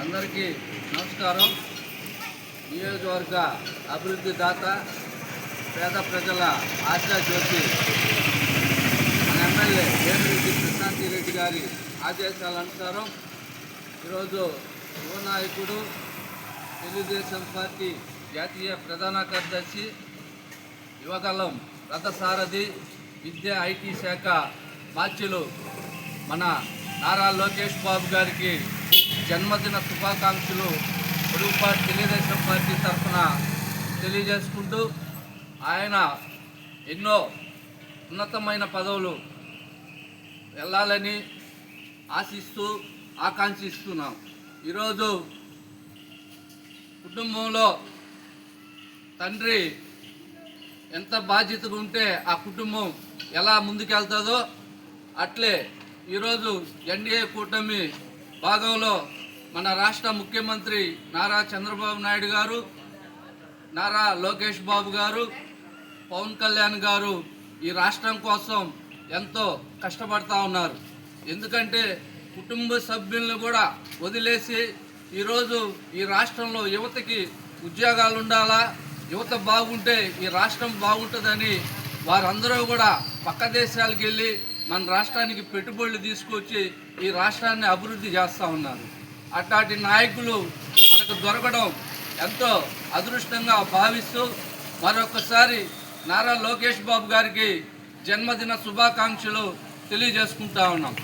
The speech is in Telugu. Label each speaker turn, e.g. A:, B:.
A: అందరికీ నమస్కారం. నియోజకవర్గ అభివృద్ధి దాత పేద ప్రజల ఆశా జ్యోతి. మన ఎమ్మెల్యే వేమిరెడ్డి ప్రశాంతి రెడ్డి గారి ఆదేశాల అనుసారం ఈరోజు యువనాయకుడు తెలుగుదేశం పార్టీ జాతీయ ప్రధాన కార్యదర్శి యువగలం రథసారథి విద్యా ఐటీ శాఖ మార్చులు మన నారా లోకేష్ బాబు గారికి జన్మదిన శుభాకాంక్షలు పొరుగుపాటి తెలుగుదేశం పార్టీ తరఫున తెలియజేసుకుంటూ ఆయన ఎన్నో ఉన్నతమైన పదవులు వెళ్ళాలని ఆశిస్తూ ఆకాంక్షిస్తున్నాం. ఈరోజు కుటుంబంలో తండ్రి ఎంత బాధ్యతగా ఉంటే ఆ కుటుంబం ఎలా ముందుకెళ్తుందో అట్లే ఈరోజు ఎన్డీఏ కూటమి భాగంలో మన రాష్ట్ర ముఖ్యమంత్రి నారా చంద్రబాబు నాయుడు గారు నారా లోకేష్ బాబు గారు పవన్ కళ్యాణ్ గారు ఈ రాష్ట్రం కోసం ఎంతో కష్టపడతా ఉన్నారు. ఎందుకంటే కుటుంబ సభ్యులను కూడా వదిలేసి ఈరోజు ఈ రాష్ట్రంలో యువతకి ఉద్యోగాలు ఉండాలా యువత బాగుంటే ఈ రాష్ట్రం బాగుంటుందని వారందరూ కూడా పక్క దేశాలకు వెళ్ళి మన రాష్ట్రానికి పెట్టుబడులు తీసుకొచ్చి ఈ రాష్ట్రాన్ని అభివృద్ధి చేస్తూ ఉన్నారు. అట్లాంటి నాయకులు మనకు దొరకడం ఎంతో అదృష్టంగా భావిస్తూ మరొకసారి నారా లోకేష్ బాబు గారికి జన్మదిన శుభాకాంక్షలు తెలియజేసుకుంటా ఉన్నాం.